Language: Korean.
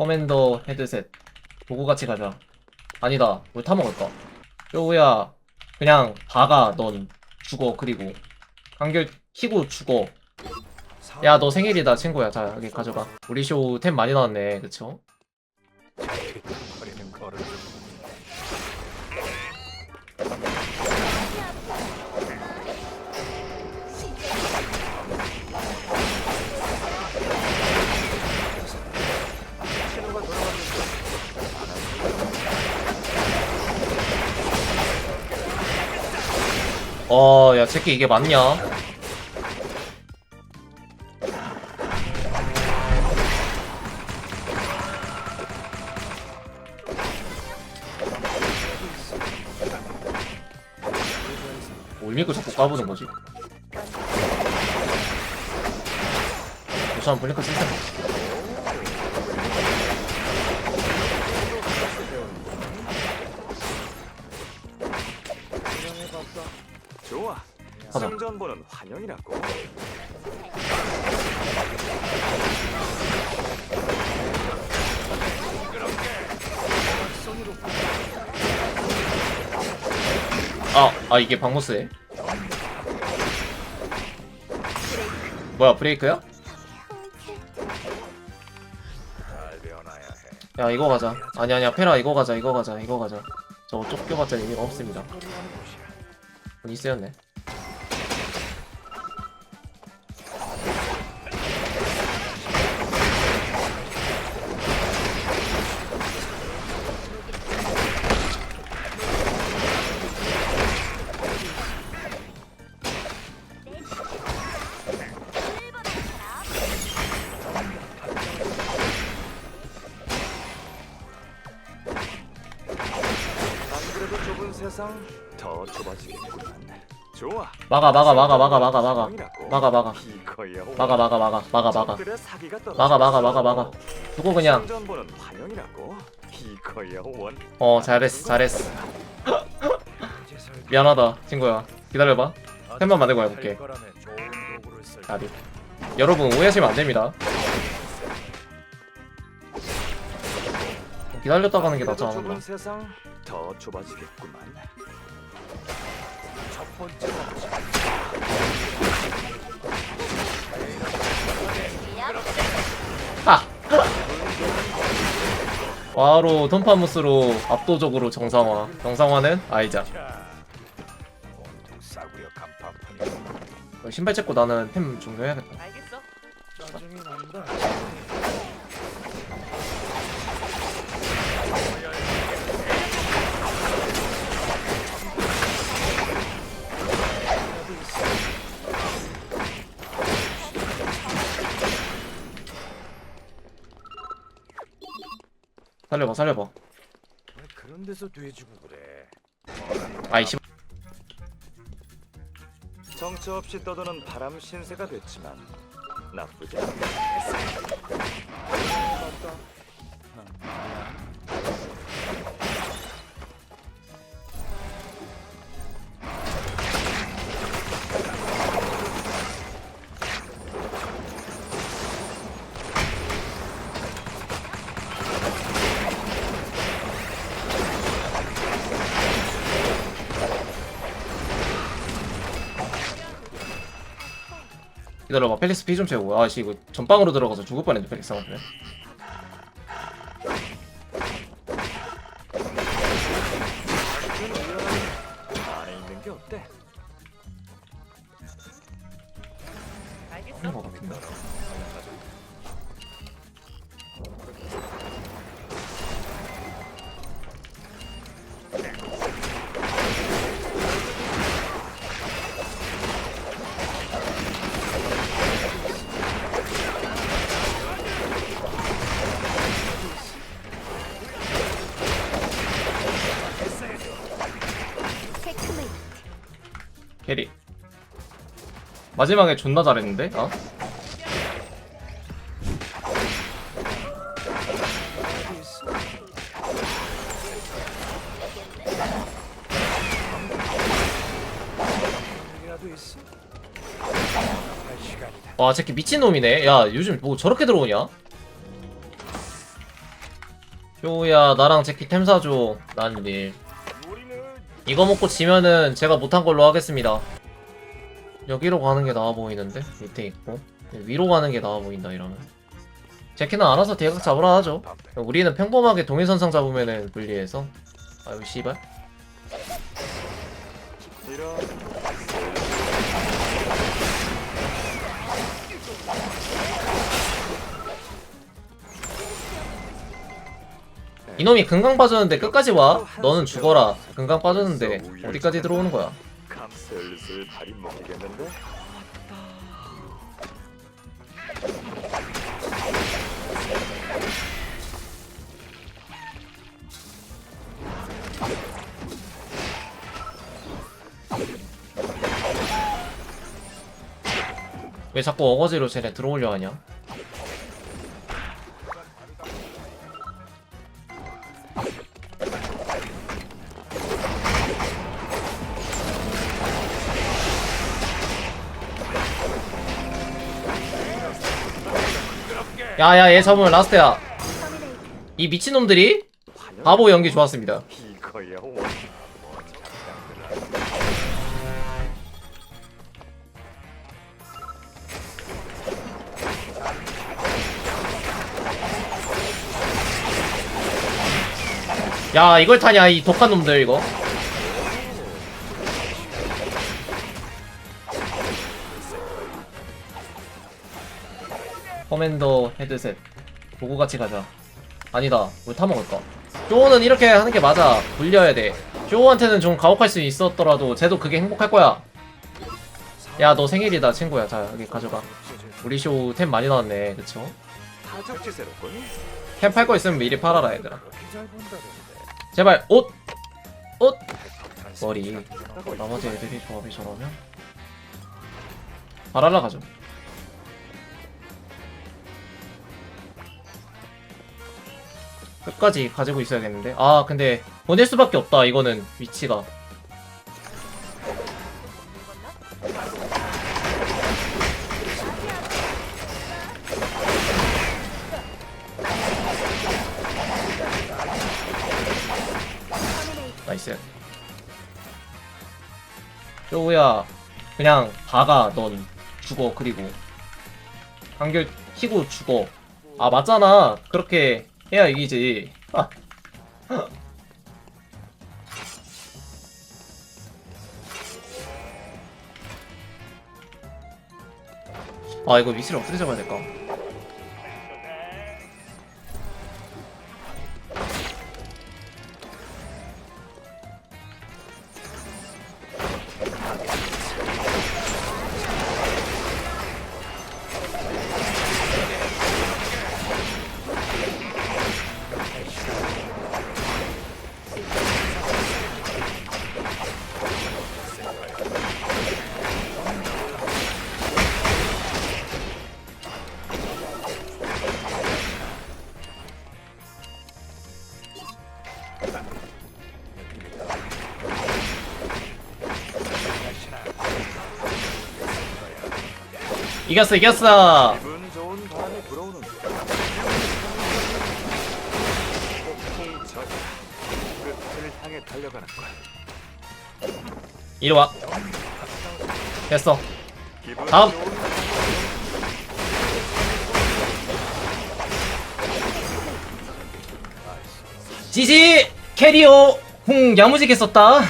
커맨더 헤드셋. 도구 같이 가자. 아니다. 우리 타먹을까? 쪼우야 그냥 박아 넌. 죽어 그리고. 간결 키고 죽어. 야 너 생일이다 친구야. 자 여기 가져가. 우리 쇼 템 많이 나왔네. 그쵸? 어 야 새끼 이게 맞냐 뭘 믿고 자꾸 까부는 거지? 우선 블링크 쓸 생각 좋아 가자. 승전보는 환영이라고 아, 아 이게 방모스에? 뭐야 브레이크야? 해 야 이거 가자 아니 아니야 페라 이거 가자 이거 가자 이거 가자 저거 쫓겨봤자 의미가 없습니다 거리하 좁은 세상 더 좁아지겠구만. 좋아. 막아 막아 막아 막아 막아 막아. 막아 막아. 이거야. 막아 막아 막아 막아 막아. 적들의 사기가 막아 막아 막아 막아. 두고 그냥? 승전보는 환영이라고? 이거야 원. 어 잘했어 잘했어. 미안하다 친구야. 기다려봐. 템만 만들고 해볼게. 나비 여러분 오해하시면 안됩니다 기다렸다 가는 게 낫지 않았나? 좁은 세상 더 좁아지겠구만. 첫 번째 하! 바로 톰파무스로 압도적으로 정상화. 정상화는 아이자 싸구려 신발 찍고 나는 템 종료해야겠다. 알겠어. 짜증이 난다 살려봐 살려봐. 왜 그런 데서 돼지고 그래? 아이씨. 정처 없이 떠도는 바람 신세가 됐지만 나쁘지 않네 맞다 기다려봐 펠릭스 피 좀 채우고 아씨 이거 전방으로 들어가서 죽을 뻔했네 펠릭스 한테 안에 있는 게 어때? 알겠어. 그런 거 같은데 마지막에 존나 잘했는데? 어? 와, 새끼 미친놈이네. 야, 요즘 뭐 저렇게 들어오냐? 쇼우야 나랑 제키 템 사줘 난 릴. 이거 먹고 지면은 제가 못한 걸로 하겠습니다 여기로 가는 게 나아 보이는데? 밑에 있고. 위로 가는 게 나아 보인다 이러면. 제키는 알아서 대각 잡으라 하죠. 우리는 평범하게 동일선상 잡으면은 불리해서. 아유 씨발. 이놈이 금강 빠졌는데 끝까지 와. 너는 죽어라. 금강 빠졌는데 어디까지 들어오는 거야 감 슬슬 발이 먹히겠는데? 왜 자꾸 어거지로 쟤네 들어오려 하냐 야야 얘 잡으면 라스트야 이 미친놈들이 바보 연기 좋았습니다. 야 이걸 타냐 이 독한 놈들 이거 커맨더 헤드셋. 보고 같이 가자. 아니다. 우리 타먹을까? 쇼우는 이렇게 하는 게 맞아. 불려야 돼. 쇼우한테는 좀 가혹할 수 있었더라도 쟤도 그게 행복할 거야. 야 너 생일이다 친구야. 자 여기 가져가. 우리 쇼우 템 많이 나왔네. 그쵸? 템 팔 거 있으면 미리 팔아라 얘들아. 제발 옷! 옷! 머리. 나머지. 애들이 조합이 저러면? 바랄라 가죠 끝까지 가지고 있어야겠는데? 아 근데 보낼 수밖에 없다 이거는 위치가. 나이스. 쇼우야 그냥 박아 넌. 죽어 그리고. 간결 키고 죽어. 아 맞잖아. 그렇게 해야 이기지. 아. 이거 위치를 어떻게 잡아야 될까 이겼어 이겼어. 이리 와 됐어 다음. 지지 캐리어 홍 야무지게 썼다